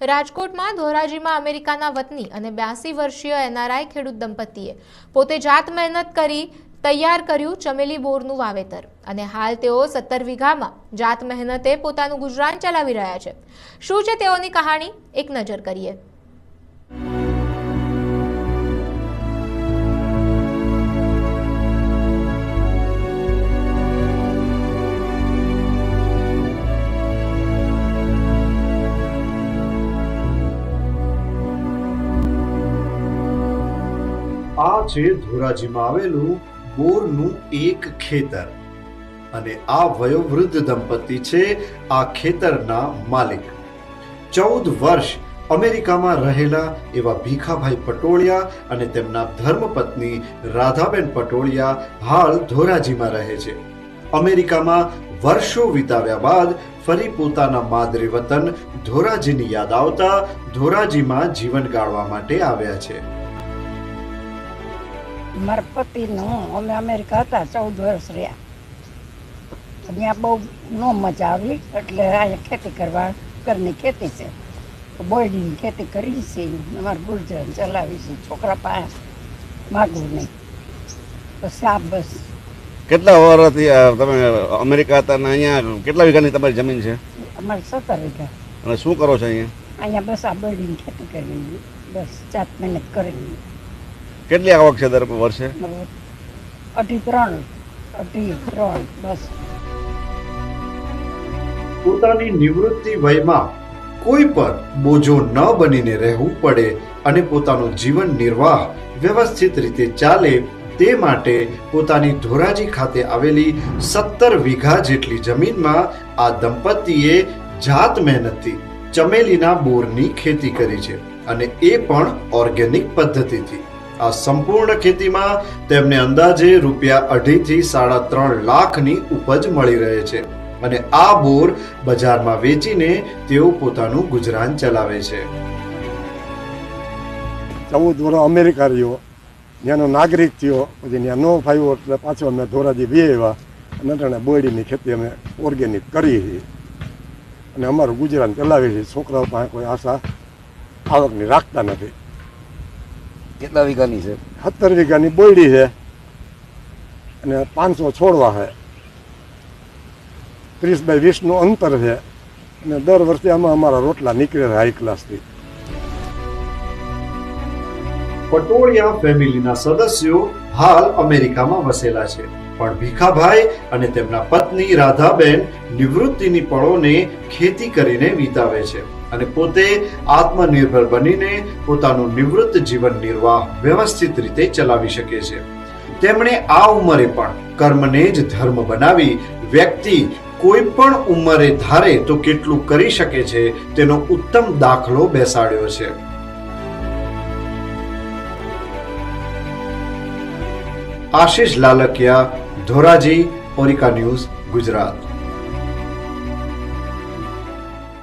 રાજકોટમાં ધોરાજીમાં અમેરિકાના વતની અને બ્યાસી વર્ષીય એનઆરઆઈ ખેડૂત દંપતીએ પોતે જાત મહેનત કરી તૈયાર કર્યું ચમેલી બોરનું વાવેતર. અને હાલ તેઓ સત્તર વીઘામાં જાત મહેનતે પોતાનું ગુજરાન ચલાવી રહ્યા છે. શું છે તેઓની કહાણી? એક નજર કરીએ. આ છે ધોરાજીમાં આવેલું બોરનું એક ખેતર. અને આ વયોવૃદ્ધ દંપતી છે આ ખેતરના માલિક. ચૌદ વર્ષ અમેરિકામાં રહેલા એવા ભીખાભાઈ પટોળિયા અને તેમના ધર્મપત્ની રાધાબેન પટોળિયા હાલ ધોરાજીમાં રહે છે. અમેરિકામાં વર્ષો વિતાવ્યા બાદ ફરી પોતાના માદરે વતન ધોરાજીની યાદ આવતા ધોરાજીમાં જીવન ગાળવા માટે આવ્યા છે. મારા પતિનું અમે અમેરિકા હતા ચૌદ વર્ષ રહ્યા. ત્યાં બહુ ન મજા આવી એટલે અહીંયા ખેતી કરવા ઘરની ખેતી છે. બોયડીની ખેતી કરી છે અમારે ગુજરાન ચલાવી છે છોકરા પાસે માગવું નહીં. બસ આ બસ. કેટલા વર્ષથી તમે અમેરિકા હતા ને અહીંયા કેટલા વીઘાની તમારી જમીન છે? અમારે સત્તર વીઘા. અને શું કરો છો અહીંયા? અહીંયા બસ આ બોયડીની ખેતી કરવી બસ જાત મહેનત કરવી કેટલી આવક છે દર વર્ષે? અઢી ત્રણ અઢી ત્રણ બસ. પોતાની નિવૃત્તિ વયમાં કોઈ પર બોજો ન બનીને રહેવું પડે અને પોતાનું જીવન નિર્વાહ વ્યવસ્થિત રીતે ચાલે તે માટે પોતાની ધોરાજી ખાતે આવેલી સત્તર વીઘા જેટલી જમીનમાં આ દંપતીએ જાત મહેનતથી ચમેલીના બોરની ખેતી કરી છે અને એ પણ ઓર્ગેનિક પદ્ધતિથી. આ સંપૂર્ણ ખેતીમાં તેમને અંદાજે રૂપિયા અઢીથી સાડા ત્રણ લાખની ઉપજ મળી રહે છે. અને આ બોર બજારમાં વેચીને તેઓ પોતાનું ગુજરાન ચલાવે છે. ચૌદ વર્ષ અમેરિકા રહ્યો. ત્યાંનો નાગરિક થયો. પછી ત્યાં નો ફાવ્યો. એટલે પાછો અમે ધોરાજી બે આવ્યા. અને અટાણે બોયડીની ખેતી અમે ઓર્ગેનિક કરી હતી અને અમારું ગુજરાન ચલાવીએ છીએ છોકરાઓ પાસે કોઈ આશા, આવકની રાખતા નથી. કેટલા વીઘાની છે? સત્તર વીઘાની બોયડી છે અને પાંચસો છોડવા છે. ત્રીસ બાય વીસનું અંતર છે અને દર વર્ષે આમાં અમારા રોટલા નીકળે છે હાઈ ક્લાસથી પટોળિયા ફેમિલીના સદસ્યો હાલ અમેરિકામાં વસેલા છે. પણ ભીખાભાઈ અને તેમના પત્ની રાધાબેન નિવૃત્તિની પળોને ખેતી કરીને વિતાવે છે. અને પોતે આત્મનિર્ભર બનીને પોતાનું નિવૃત્ત જીવન નિર્વાહ વ્યવસ્થિત રીતે ચલાવી શકે છે. તેમણે આ ઉંમરે પણ કર્મને જ ધર્મ બનાવી વ્યક્તિ કોઈ પણ ઉંમરે ધારે તો કેટલું કરી શકે છે તેનો ઉત્તમ દાખલો બેસાડ્યો છે. આશિષ લાલકિયા, ધોરાજી, ઓરિકા ન્યૂઝ ગુજરાત.